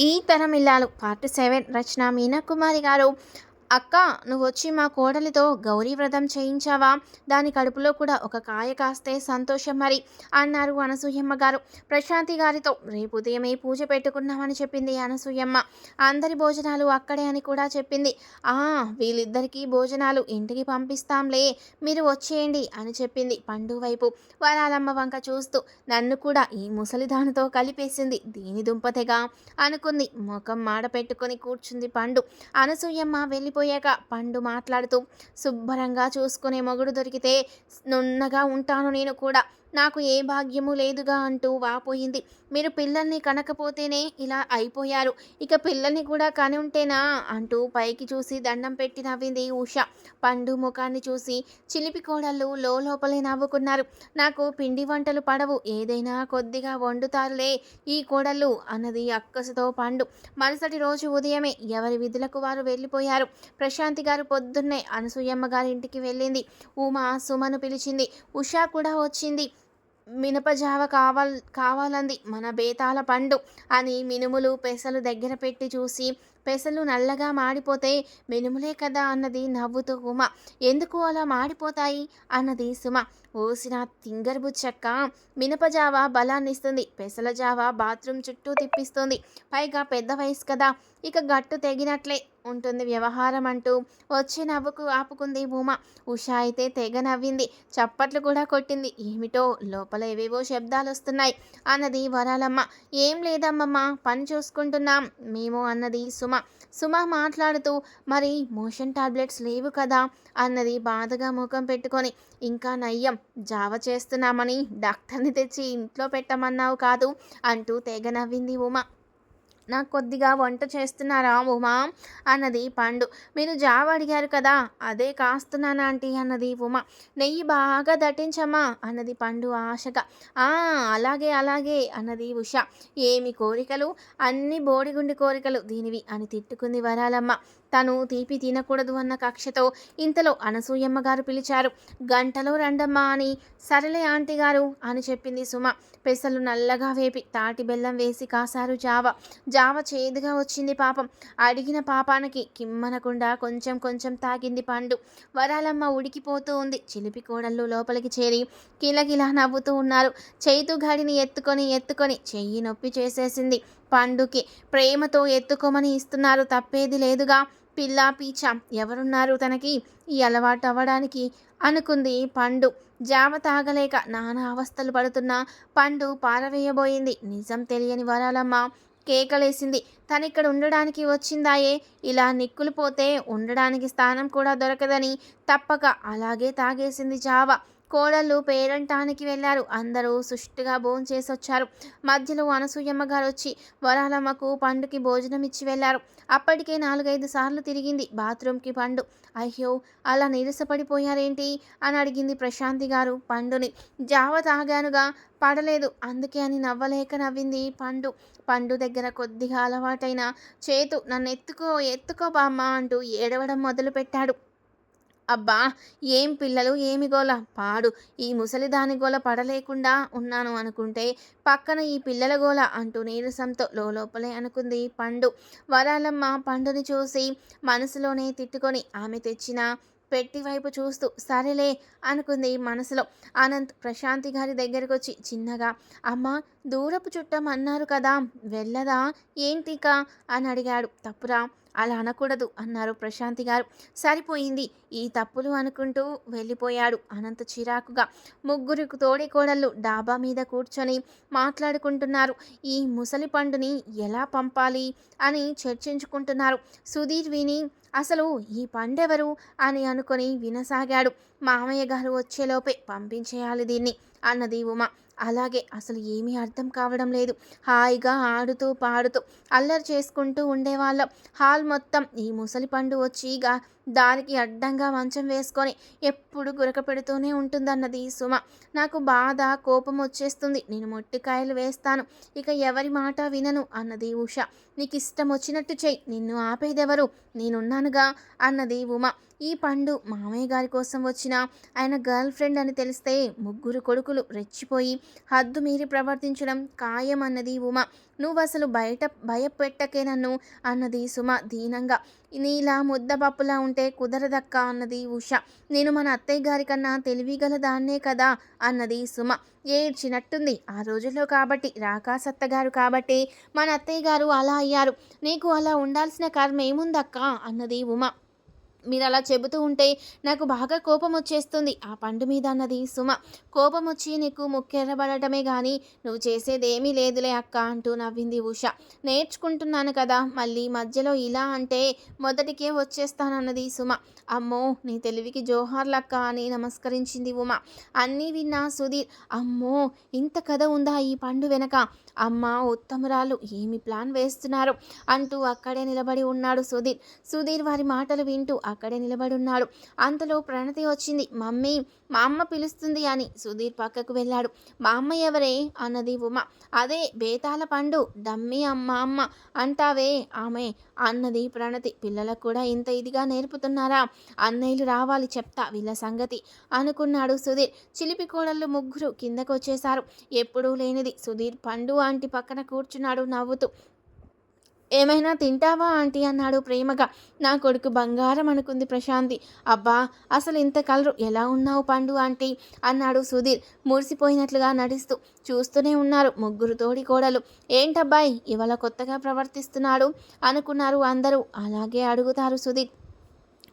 ఈ తరం ఇల్లాలు పార్ట్ సెవెన్ రచన మీనా కుమారి గారు. అక్క నువ్వు వచ్చి మా కోడలితో గౌరీ వ్రతం చేయించావా? దాని కడుపులో కూడా ఒక కాయ కాస్తే సంతోషం మరి అన్నారు అనసూయమ్మ గారు. ప్రశాంతి గారితో రేపు ఉదయమే పూజ పెట్టుకున్నామని చెప్పింది అనసూయమ్మ. అందరి భోజనాలు అక్కడే అని కూడా చెప్పింది. ఆ వీళ్ళిద్దరికీ భోజనాలు ఇంటికి పంపిస్తాంలే మీరు వచ్చేయండి అని చెప్పింది పండు వైపు. వరాలమ్మ వంక చూస్తూ నన్ను కూడా ఈ ముసలిదానితో కలిపేసింది దీని దుంపతెగా అనుకుంది. ముఖం మాడ పెట్టుకొని కూర్చుంది పండు. అనసూయమ్మ వెళ్ళిపోయాక పండు మాట్లాడుతూ శుభ్రంగా చూసుకునే మొగుడు దొరికితే నున్నగా ఉంటాను నేను కూడా. నాకు ఏ భాగ్యము లేదుగా అంటూ వాపోయింది. మీరు పిల్లల్ని కనకపోతేనే ఇలా అయిపోయారు. ఇక పిల్లల్ని కూడా కని ఉంటేనా అంటూ పైకి చూసి దండం పెట్టి నవ్వింది ఉష. పండు ముఖాన్ని చూసి చిలిపి కోడళ్ళు లోపలే నవ్వుకున్నారు. నాకు పిండి వంటలు పడవు. ఏదైనా కొద్దిగా వండుతారులే ఈ కోడళ్ళు అన్నది అక్కసుతో పండు. మరుసటి రోజు ఉదయమే ఎవరి విధులకు వారు వెళ్ళిపోయారు. ప్రశాంతి గారు పొద్దున్నే అనసూయమ్మ గారి ఇంటికి వెళ్ళింది. ఉమా సుమను పిలిచింది. ఉషా కూడా వచ్చింది. మినపజావ కావాల్ కావాలంది. మన బేతాల పండు అని మినుములు పెసలు దగ్గర పెట్టి చూసి పెసలు నల్లగా మాడిపోతే మినుములే కదా అన్నది నవ్వుతూ ఉమ. ఎందుకు అలా మాడిపోతాయి? అన్నది సుమ. ఓసిన తింగర్బు చెక్క మినపజావ బలాన్నిస్తుంది. పెసల జావ బాత్రూమ్ చుట్టూ తిప్పిస్తుంది. పైగా పెద్ద వయసు కదా ఇక గట్టు తెగినట్లే ఉంటుంది వ్యవహారం అంటూ వచ్చి నవ్వుకు ఆపుకుంది భూమ. ఉషా అయితే తెగ నవ్వింది చప్పట్లు కూడా కొట్టింది. ఏమిటో లోపల ఏవేవో శబ్దాలు వస్తున్నాయి. అన్నది వరాలమ్మ. ఏం లేదమ్మమ్మ పని చూసుకుంటున్నాం. మేము అన్నది సుమ. సుమ మాట్లాడుతూ మరి మోషన్ టాబ్లెట్స్ లేవు కదా అన్నది బాధగా ముఖం పెట్టుకొని ఇంకా నయ్యం జావ చేస్తున్నామని డాక్టర్ని తెచ్చి ఇంట్లో పెట్టమన్నావు కాదు అంటూ తెగ నవ్వింది ఉమ. నాకు కొద్దిగా వంట చేస్తున్నారా ఉమా? అన్నది పండు. మీరు జావ అడిగారు కదా అదే కాస్తున్నాను ఆంటీ? అన్నది ఉమా. నెయ్యి బాగా దట్టించమ్మా అన్నది పండు ఆశగా. ఆ అలాగే అలాగే అన్నది ఉష. ఏమి కోరికలు? అన్ని బోడిగుండి కోరికలు దీనివి అని తిట్టుకుంది వరాలమ్మ. తను తీపి తినకూడదు అన్న కక్షతో ఇంతలో అనసూయమ్మ గారు పిలిచారు. గంటలో రండమ్మా అని. సరేలే ఆంటీ గారు అని చెప్పింది సుమ. పెసలు నల్లగా వేపి తాటి బెల్లం వేసి కాసారు జావ. జావ చేదుగా వచ్చింది పాపం. అడిగిన పాపానికి కిమ్మనకుండా కొంచెం కొంచెం తాగింది పండు. వరాలమ్మ ఉడికిపోతూ ఉంది. చిలిపి కోడళ్ళు లోపలికి చేరి కిలకిలా నవ్వుతూ ఉన్నారు. చేతు ఘడిని ఎత్తుకొని ఎత్తుకొని చెయ్యి నొప్పి చేసేసింది. పండుకి. ప్రేమతో ఎత్తుకోమని ఇస్తున్నారు తప్పేది లేదుగా. పిల్లా పీచ ఎవరున్నారు తనకి? ఈ అలవాటు అవ్వడానికి అనుకుంది పండు. జామ తాగలేక నానా అవస్థలు పడుతున్న. పండు పారవేయబోయింది. నిజం తెలియని వరాలమ్మ కేకలేసింది. తనిక్కడ ఉండడానికి వచ్చిందాయే? ఇలా నిక్కులు పోతే ఉండడానికి స్థానం కూడా దొరకదని తప్పక అలాగే తాగేసింది జావ. కోడళ్ళు పేరంటానికి వెళ్ళారు. అందరూ సుష్టిగా భోంచేసి వచ్చారు మధ్యలో అనసూయమ్మ గారు వచ్చి వరాలమ్మకు పండుకి భోజనం ఇచ్చి వెళ్ళారు. అప్పటికే నాలుగైదు సార్లు తిరిగింది బాత్రూమ్కి పండు. అయ్యో అలా నీరసపడిపోయారేంటి అని అడిగింది ప్రశాంతి గారు పండుని. జావ తాగానుగా పడలేదు. అందుకే అని నవ్వలేక నవ్వింది పండు. పండు దగ్గర కొద్దిగా అలవాటైన చేతు నన్ను ఎత్తుకో ఎత్తుకో బామ్మ అంటూ ఏడవడం మొదలుపెట్టాడు. అబ్బా ఏం పిల్లలు ఏమి గోల? పాడు ఈ ముసలిదాని గోల పడలేకుండా ఉన్నాను అనుకుంటే పక్కన ఈ పిల్లల గోల అంటూ నీరసంతో లోపలే అనుకుంది పండు. వరాలమ్మ పండుని చూసి మనసులోనే తిట్టుకొని ఆమె తెచ్చిన పెట్టి వైపు చూస్తూ సరేలే అనుకుంది మనసులో. అనంత్ ప్రశాంతి గారి దగ్గరకు వచ్చి చిన్నగా అమ్మ దూరపు చుట్టం అన్నారు కదా వెళ్ళదా ఏంటిక? అని అడిగాడు. తప్పురా అలా అనకూడదు అన్నారు ప్రశాంతి గారు. సరిపోయింది. ఈ తప్పులు అనుకుంటూ వెళ్ళిపోయాడు అనంత చిరాకుగా. ముగ్గురు తోడికోడళ్ళు డాబా మీద కూర్చొని మాట్లాడుకుంటున్నారు. ఈ ముసలి పండుని ఎలా పంపాలి అని చర్చించుకుంటున్నారు. సుధీర్ విని అసలు ఈ పండెవరు? అని అనుకొని వినసాగాడు. మామయ్య గారు వచ్చేలోపే పంపించేయాలి దీన్ని. అన్నది ఉమ. అలాగే అసలు ఏమీ అర్థం కావడం లేదు. హాయిగా ఆడుతూ పాడుతూ అల్లరి చేసుకుంటూ ఉండేవాళ్ళం. హాల్ మొత్తం ఈ ముసలి పండు వచ్చి దానికి అడ్డంగా మంచం వేసుకొని ఎప్పుడు గురక పెడుతూనే ఉంటుందన్నది సుమ. నాకు బాధ కోపం వచ్చేస్తుంది. నేను మొట్టికాయలు వేస్తాను. ఇక ఎవరి మాట వినను అన్నది ఉష. నీకు ఇష్టం వచ్చినట్టు చెయ్యి. నిన్ను ఆపేదెవరు? నేనున్నానుగా అన్నది ఉమ. ఈ పండు మామయ్య గారి కోసం వచ్చిన ఆయన గర్ల్ ఫ్రెండ్ అని తెలిస్తే ముగ్గురు కొడుకులు రెచ్చిపోయి హద్దు మీరి ప్రవర్తించడం ఖాయం అన్నది ఉమ. నువ్వు అసలు బయట భయపెట్టకే నన్ను అన్నది సుమ దీనంగా. నీలా ముద్దపప్పులా ఉంటే కుదరదక్క అన్నది ఉష. నేను మన అత్తయ్య గారి కన్నా తెలివిగల దాన్నే కదా అన్నది సుమ. ఏడ్చినట్టుంది ఆ రోజుల్లో కాబట్టి రాకాసత్త గారు కాబట్టి మన అత్తయ్య గారు అలా అయ్యారు. నీకు అలా ఉండాల్సిన కర్మ ఏముందక్క అన్నది ఉమ. మీరు అలా చెబుతూ ఉంటే నాకు బాగా కోపం వచ్చేస్తుంది. ఆ పండు మీద అన్నది సుమ. కోపం వచ్చి నీకు ముక్కెర్రబడటమే కానీ నువ్వు చేసేదేమీ లేదులే అక్క అంటూ నవ్వింది ఉష. నేర్చుకుంటున్నాను కదా మళ్ళీ మధ్యలో ఇలా అంటే మొదటికే వచ్చేస్తానన్నది సుమ. అమ్మో నీ తెలివికి జోహార్లక్క అని నమస్కరించింది ఉమ. అన్నీ విన్నా సుధీర్ అమ్మో ఇంత కథ ఉందా ఈ పండు వెనక? అమ్మ ఉత్తమరాలు ఏమి ప్లాన్ వేస్తున్నారు? అంటూ అక్కడే నిలబడి ఉన్నాడు సుధీర్. సుధీర్ వారి మాటలు వింటూ అక్కడే నిలబడి ఉన్నాడు. అంతలో ప్రణతి వచ్చింది. మమ్మీ మా అమ్మ పిలుస్తుంది అని సుధీర్ పక్కకు వెళ్ళాడు. మా అమ్మ ఎవరే? అన్నది ఉమ. అదే బేతాల పండు. డమ్మి అమ్మ అమ్మ. అంటావే ఆమె అన్నది ప్రణతి. పిల్లలకు కూడా ఇంత ఇదిగా నేర్పుతున్నారా? అన్నయ్యలు రావాలి చెప్తా వీళ్ళ సంగతి అనుకున్నాడు సుధీర్. చిలిపి కోడళ్ళు ముగ్గురు కిందకు వచ్చేశారు ఎప్పుడూ లేనిది. సుధీర్ పండు ఆంటీ పక్కన కూర్చున్నాడు నవ్వుతూ. ఏమైనా తింటావా ఆంటీ? అన్నాడు ప్రేమగా. నా కొడుకు బంగారం అనుకుంది ప్రశాంతి. అబ్బా అసలు ఇంత కలరు ఎలా ఉన్నావు పండు ఆంటీ? అన్నాడు సుధీర్ మురిసిపోయినట్లుగా నడుస్తూ చూస్తూనే ఉన్నారు ముగ్గురు తోడి కోడలు. ఏంటబ్బాయి ఇవాళ కొత్తగా ప్రవర్తిస్తున్నాడు అనుకున్నారు అందరూ. అలాగే అడుగుతారు సుధీర్.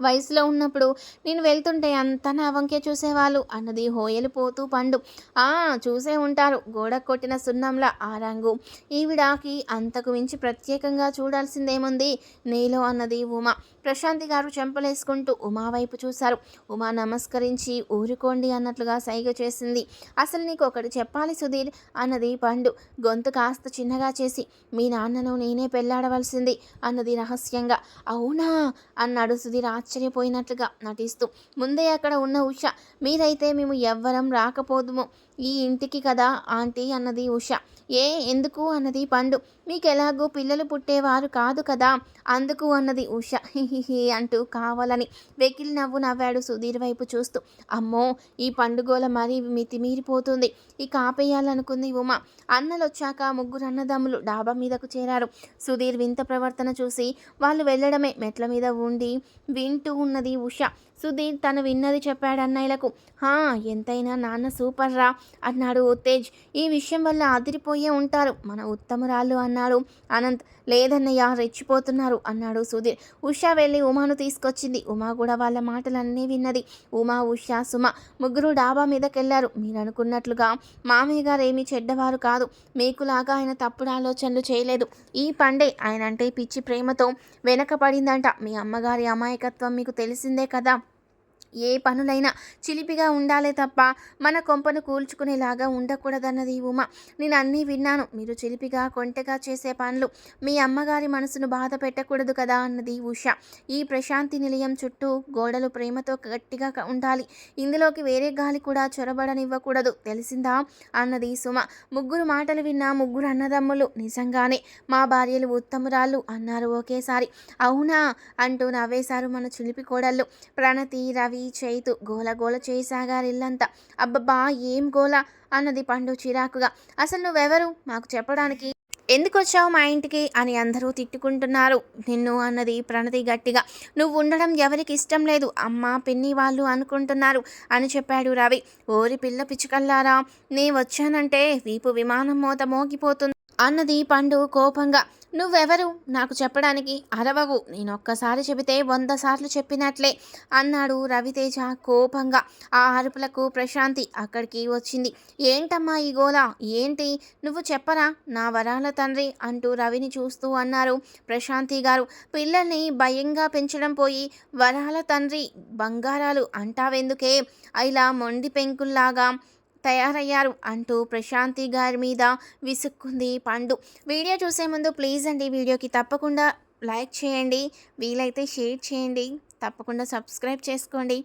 వయసులో ఉన్నప్పుడు నేను వెళ్తుంటే అంతా నా వంకే చూసేవాళ్ళు. అన్నది హోయలు పోతూ పండు. ఆ చూసే ఉంటారు. గోడ కొట్టిన సున్నంలా ఆ రంగు. ఈవిడాకి అంతకు మించి ప్రత్యేకంగా చూడాల్సిందేముంది? నీలో అన్నది ఉమా. ప్రశాంతి గారు చెంపలేసుకుంటూ ఉమా వైపు చూశారు. ఉమా నమస్కరించి ఊరుకోండి అన్నట్లుగా సైగ చేసింది. అసలు నీకు ఒకటి చెప్పాలి సుధీర్? అన్నది పండు. గొంతు కాస్త చిన్నగా చేసి మీ నాన్నను నేనే పెళ్ళాడవలసింది. అన్నది రహస్యంగా. అవునా? అన్నాడు సుధీర్ ఆశ్చర్యపోయినట్లుగా నటిస్తూ ముందే అక్కడ ఉన్న ఉష మీరైతే మేము ఎవ్వరం రాకపోదుము. ఈ ఇంటికి కదా ఆంటీ అన్నది ఉష. ఏ ఎందుకు అన్నది పండు. మీకు ఎలాగో పిల్లలు పుట్టేవారు కాదు కదా అందుకు అన్నది ఉష. హిహిహి అంటూ కావాలని వెకిలి నవ్వు నవ్వాడు సుధీర్ వైపు చూస్తూ. అమ్మో ఈ పండుగోల మరీ మితిమీరిపోతుంది. ఇక ఆపేయాలనుకుంది ఉమ. అన్నలు వచ్చాక ముగ్గురు అన్నదమ్ములు డాబా మీదకు చేరారు. సుధీర్ వింత ప్రవర్తన చూసి వాళ్ళు వెళ్ళడమే మెట్ల మీద ఉండి వింటూ ఉన్నది ఉష. సుధీర్ తను విన్నది చెప్పాడు అన్నయ్యలకు. హా ఎంతైనా నాన్న సూపర్ రా అన్నాడు ఉత్తేజ్. ఈ విషయం వల్ల అదిరిపోయే ఉంటారు. మన ఉత్తమరాళ్ళు అన్నాడు అనంత్. లేదన్నయ్య రెచ్చిపోతున్నారు అన్నాడు సుధీర్. ఉషా వెళ్ళి ఉమాను తీసుకొచ్చింది. ఉమా కూడా వాళ్ళ మాటలన్నీ విన్నది. ఉమా ఉషా సుమ ముగ్గురు డాబా మీదకెళ్ళారు. మీరు అనుకున్నట్లుగా మామయ్య గారు ఏమీ చెడ్డవారు కాదు. మీకులాగా ఆయన తప్పుడు ఆలోచనలు చేయలేదు. ఈ పండే ఆయన అంటే పిచ్చి ప్రేమతో వెనకబడిందంట. మీ అమ్మగారి అమాయకత్వం మీకు తెలిసిందే కదా. ఏ పనులైనా చిలిపిగా ఉండాలే తప్ప మన కొంపను కూల్చుకునేలాగా ఉండకూడదన్నది ఉమ. నేను అన్నీ విన్నాను. మీరు చిలిపిగా కొంటెగా చేసే పనులు మీ అమ్మగారి మనసును బాధ పెట్టకూడదు కదా అన్నది ఉష. ఈ ప్రశాంతి నిలయం చుట్టూ గోడలు ప్రేమతో గట్టిగా ఉండాలి. ఇందులోకి వేరే గాలి కూడా చొరబడనివ్వకూడదు. తెలిసిందా అన్నది సుమ. ముగ్గురు మాటలు విన్న ముగ్గురు అన్నదమ్ములు నిజంగానే మా భార్యలు ఉత్తమురాళ్ళు అన్నారు ఒకేసారి. అవునా అంటూ నవ్వేశారు మన చిలిపి కోడళ్ళు. ప్రణతి రవి చైతు గోల గోల చేయసాగారు ఇల్లంతా అబ్బబ్బా ఏం గోల? అన్నది పండు చిరాకుగా. అసలు నువ్వెవరు? మాకు చెప్పడానికి ఎందుకు వచ్చావు మా ఇంటికి? అని అందరూ తిట్టుకుంటున్నారు. నిన్ను అన్నది ప్రణతి గట్టిగా. నువ్వు ఉండడం ఎవరికి ఇష్టం లేదు. అమ్మ పిన్ని వాళ్ళు అనుకుంటున్నారు అని చెప్పాడు రవి. ఓరి పిల్ల పిచ్చుకల్లారా నీ వచ్చానంటే వీపు విమానం మోత మోగిపోతుంది అన్నది పండు కోపంగా. నువ్వెవరు? నాకు చెప్పడానికి అరవవు. నేను ఒక్కసారి చెబితే వంద సార్లు చెప్పినట్లే అన్నాడు రవితేజ కోపంగా. ఆ అరుపులకు ప్రశాంతి అక్కడికి వచ్చింది. ఏంటమ్మా ఈ గోల? ఏంటి? నువ్వు చెప్పరా? నా వరాల తండ్రి అంటూ రవిని చూస్తూ అన్నారు ప్రశాంతి గారు. పిల్లల్ని భయంగా పెంచడం పోయి వరాల తండ్రి బంగారాలు అంటావెందుకే? ఇలా మొండి పెంకుల్లాగా తయారయ్యారు అంటూ ప్రశాంతి గారి మీద విసుక్కుంది పండు. వీడియో చూసే ముందు ప్లీజ్ అండి వీడియోకి తప్పకుండా లైక్ చేయండి వీలైతే షేర్ చేయండి. తప్పకుండా సబ్స్క్రైబ్ చేసుకోండి.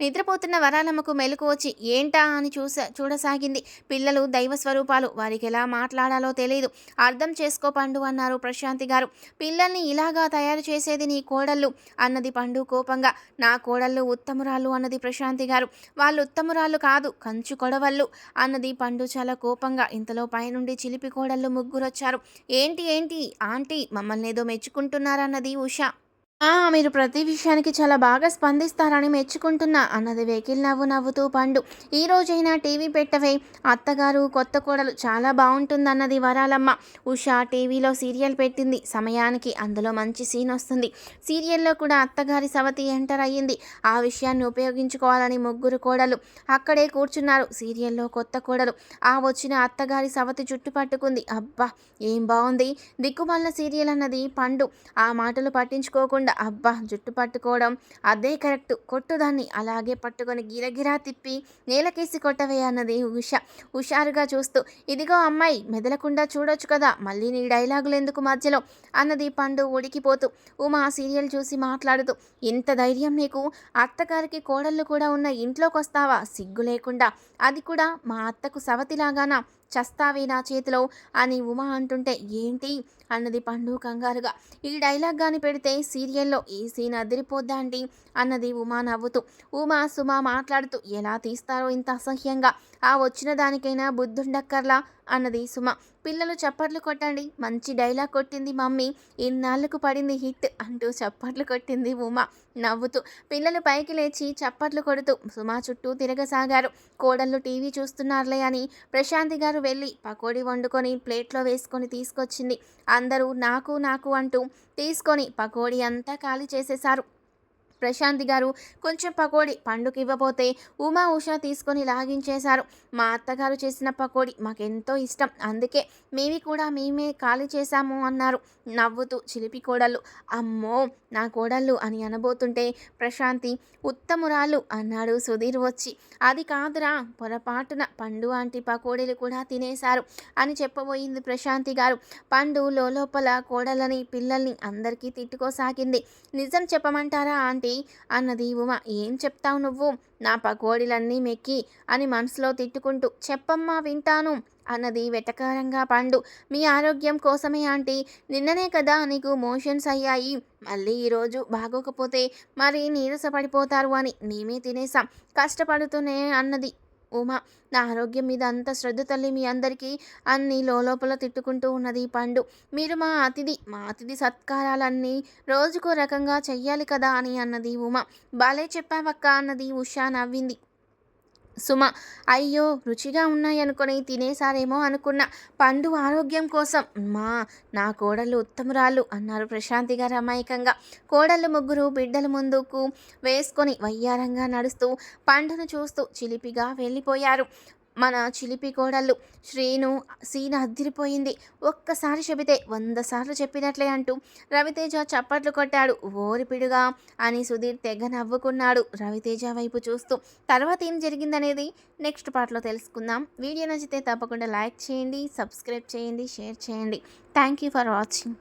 నిద్రపోతున్న వరాలమ్మకు మెలకు వచ్చి ఏంటా అని చూస చూడసాగింది. పిల్లలు దైవ స్వరూపాలు వారికి ఎలా మాట్లాడాలో తెలియదు అర్థం చేసుకో పండు అన్నారు ప్రశాంతి గారు. పిల్లల్ని ఇలాగా తయారు చేసేది నీ కోడళ్ళు అన్నది పండు కోపంగా. నా కోడళ్ళు ఉత్తమురాలు అన్నది ప్రశాంతి గారు. వాళ్ళు ఉత్తమురాలు కాదు కంచు కొడవళ్ళు అన్నది పండు చాలా కోపంగా. ఇంతలో పైనుండి చిలిపి కోడళ్ళు ముగ్గురొచ్చారు. ఏంటి ఏంటి ఆంటీ మమ్మల్ని ఏదో మెచ్చుకుంటున్నారన్నది ఉష. మీరు ప్రతి విషయానికి చాలా బాగా స్పందిస్తారని మెచ్చుకుంటున్నా. అన్నది వెకిల్ నవ్వు నవ్వుతూ పండు. ఈ రోజైనా టీవీ పెట్టవే. అత్తగారు కొత్త కోడలు చాలా బాగుంటుందన్నది వరాలమ్మ. ఉష టీవీలో సీరియల్ పెట్టింది. సమయానికి అందులో మంచి సీన్ వస్తుంది. సీరియల్లో కూడా అత్తగారి సవతి ఎంటర్ అయ్యింది. ఆ విషయాన్ని ఉపయోగించుకోవాలని ముగ్గురు కోడలు అక్కడే కూర్చున్నారు. సీరియల్లో కొత్త కోడలు. ఆ వచ్చిన అత్తగారి సవతి చుట్టుపట్టుకుంది అబ్బా ఏం బాగుంది దిక్కుమల్ల సీరియల్ అన్నది పండు. ఆ మాటలు పట్టించుకోకుండా అబ్బా జుట్టు పట్టుకోవడం. అదే కరెక్ట్. కొట్టుదాన్ని. అలాగే పట్టుకొని గిరగిరా తిప్పి నేలకేసి కొట్టవే అన్నది ఉష. హుషారుగా చూస్తూ ఇదిగో అమ్మాయి మెదలకుండా చూడొచ్చు కదా. మళ్ళీ నీ డైలాగులు ఎందుకు మధ్యలో? అన్నది పండు ఉడికిపోతూ ఉమా సీరియల్ చూసి మాట్లాడుతూ ఇంత ధైర్యం నీకు? అత్తగారికి కోడళ్ళు కూడా ఉన్న ఇంట్లోకి వస్తావా సిగ్గు లేకుండా. అది కూడా మా అత్తకు సవతిలాగానా? చస్తావే నా చేతిలో అని ఉమా అంటుంటే ఏంటి? అన్నది పండు కంగారుగా. ఈ డైలాగ్ కానీ పెడితే సీరియల్లో ఈ సీన్ అదిరిపోద్దాంటి అన్నది ఉమా నవ్వుతూ. ఉమా సుమా మాట్లాడుతూ ఎలా తీస్తారో ఇంత అసహ్యంగా? ఆ వచ్చిన దానికైనా బుద్ధుండక్కర్లా? అన్నది సుమ. పిల్లలు చప్పట్లు కొట్టండి. మంచి డైలాగ్ కొట్టింది మమ్మీ. ఇన్నాళ్ళకు పడింది హిట్ అంటూ చప్పట్లు కొట్టింది ఉమా. నవ్వుతూ పిల్లలు పైకి లేచి చప్పట్లు కొడుతూ సుమా చుట్టూ తిరగసాగారు. కోడళ్ళు టీవీ చూస్తున్నారులే అని ప్రశాంతి గారు వెళ్ళి పకోడీ వండుకొని ప్లేట్లో వేసుకొని తీసుకొచ్చింది. అందరూ నాకు నాకు అంటూ తీసుకొని పకోడీ అంతా ఖాళీ చేసేశారు. ప్రశాంతి గారు కొంచెం పకోడీ పండుకి ఇవ్వబోతే ఉమా ఉష తీసుకొని లాగించేశారు. మా అత్తగారు చేసిన పకోడీ మాకెంతో ఇష్టం. అందుకే మేవి కూడా మేమే ఖాళీ చేశాము అన్నారు. నవ్వుతూ చిలిపి కోడళ్ళు అమ్మో నా కోడళ్ళు అని అనబోతుంటే ప్రశాంతి ఉత్తమురాలు అన్నాడు సుధీర్ వచ్చి. అది కాదురా పొరపాటున పండు ఆంటీ పకోడీలు కూడా తినేశారు అని చెప్పబోయింది ప్రశాంతి గారు. పండు లోపల కోడలని పిల్లల్ని అందరికీ తిట్టుకోసాగింది. నిజం చెప్పమంటారా ఆంటీ? అన్నది ఉమ. ఏం చెప్తావు నువ్వు? నా పకోడీలన్నీ మెక్కి అని మనసులో తిట్టుకుంటూ చెప్పమ్మా వింటాను అన్నది వెటకారంగా పండు. మీ ఆరోగ్యం కోసమే ఆంటీ. నిన్ననే కదా నీకు మోషన్స్ అయ్యాయి. మళ్ళీ ఈరోజు బాగోకపోతే మరి నీరసపడిపోతారు అని మేమే తినేసాం కష్టపడుతూనే అన్నది ఉమా నా ఆరోగ్యం మీద అంత శ్రద్ధ తల్లి మీ అందరికీ అన్ని లోపల తిట్టుకుంటూ ఉన్నది పండు. మీరు మా అతిథి మా అతిథి సత్కారాలన్నీ రోజుకో రకంగా చెయ్యాలి కదా అని అన్నది ఉమా. బాలే చెప్పావక్క అన్నది ఉషా నవ్వింది. సుమ అయ్యో రుచిగా ఉన్నాయనుకొని తినేసారేమో అనుకున్న. పండు ఆరోగ్యం కోసం. మా నా కోడలు ఉత్తమురాలు అన్నారు ప్రశాంతి గారు అమాయకంగా. కోడళ్ళు ముగ్గురు బిడ్డల ముందుకు వేసుకొని వయ్యారంగా నడుస్తూ పండును చూస్తూ చిలిపిగా వెళ్ళిపోయారు. మన చిలిపి కోడళ్ళు శ్రీను సీన అద్దిరిపోయింది. ఒక్కసారి చెబితే వంద సార్లు చెప్పినట్లే అంటూ రవితేజ చప్పట్లు కొట్టాడు. ఓరిపిడుగా అని సుధీర్ తెగ నవ్వుకున్నాడు రవితేజ వైపు చూస్తూ. తర్వాత ఏం జరిగిందనేది నెక్స్ట్ పార్ట్లో తెలుసుకుందాం. వీడియో నచ్చితే తప్పకుండా లైక్ చేయండి సబ్స్క్రైబ్ చేయండి షేర్ చేయండి. Thank you for watching.